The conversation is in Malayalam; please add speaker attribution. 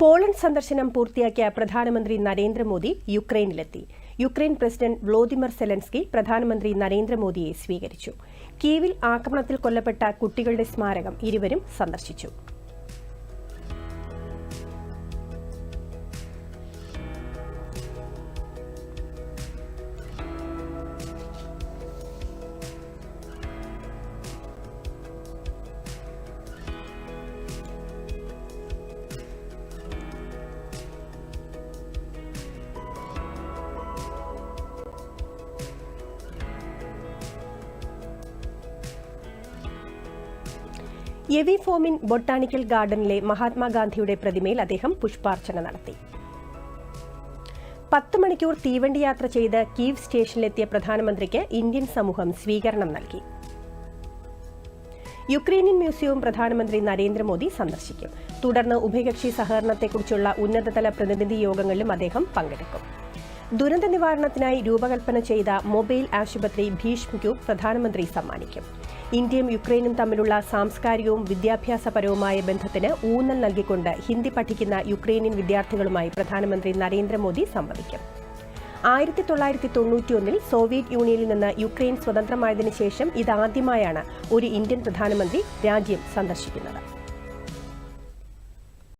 Speaker 1: പോളണ്ട് സന്ദർശനം പൂർത്തിയാക്കിയ പ്രധാനമന്ത്രി നരേന്ദ്രമോദി യുക്രൈനിലെത്തി. യുക്രൈൻ പ്രസിഡന്റ് വ്ളോദിമർ സെലൻസ്കി പ്രധാനമന്ത്രി നരേന്ദ്രമോദിയെ സ്വീകരിച്ചു. കീവിൽ ആക്രമണത്തിൽ കൊല്ലപ്പെട്ട കുട്ടികളുടെ സ്മാരകം ഇരുവരും സന്ദർശിച്ചു. യെവി ഫോമിൻ ബൊട്ടാണിക്കൽ ഗാർഡനിലെ മഹാത്മാഗാന്ധിയുടെ പ്രതിമയിൽ അദ്ദേഹം പുഷ്പാർച്ചന നടത്തി. പത്ത് മണിക്കൂർ തീവണ്ടി യാത്ര ചെയ്ത് കീവ് സ്റ്റേഷനിലെത്തിയ പ്രധാനമന്ത്രിക്ക് ഇന്ത്യൻ സമൂഹം സ്വീകരണം നൽകി. യുക്രൈനിയൻ മ്യൂസിയവും പ്രധാനമന്ത്രി നരേന്ദ്രമോദി സന്ദർശിക്കും. തുടർന്ന് ഉഭയകക്ഷി സഹകരണത്തെക്കുറിച്ചുള്ള ഉന്നതതല പ്രതിനിധി യോഗങ്ങളിലും അദ്ദേഹം പങ്കെടുക്കും. ദുരന്ത നിവാരണത്തിനായി രൂപകൽപ്പന ചെയ്ത മൊബൈൽ ആശുപത്രി ഭീഷ്മയ്ക്കു പ്രധാനമന്ത്രി സമ്മാനിക്കും. ഇന്ത്യയും യുക്രൈനും തമ്മിലുള്ള സാംസ്കാരികവും വിദ്യാഭ്യാസപരവുമായ ബന്ധത്തിന് ഊന്നൽ നൽകിക്കൊണ്ട് ഹിന്ദി പഠിക്കുന്ന യുക്രൈനിയൻ വിദ്യാർത്ഥികളുമായി പ്രധാനമന്ത്രി നരേന്ദ്രമോദി സംവദിക്കും. ആയിരത്തി തൊള്ളായിരത്തി തൊണ്ണൂറ്റിയൊന്നിൽ സോവിയറ്റ് യൂണിയനിൽ നിന്ന് യുക്രൈൻ സ്വതന്ത്രമായതിനു ശേഷം ഇതാദ്യമായാണ് ഒരു ഇന്ത്യൻ പ്രധാനമന്ത്രി രാജ്യം സന്ദർശിക്കുന്നത്.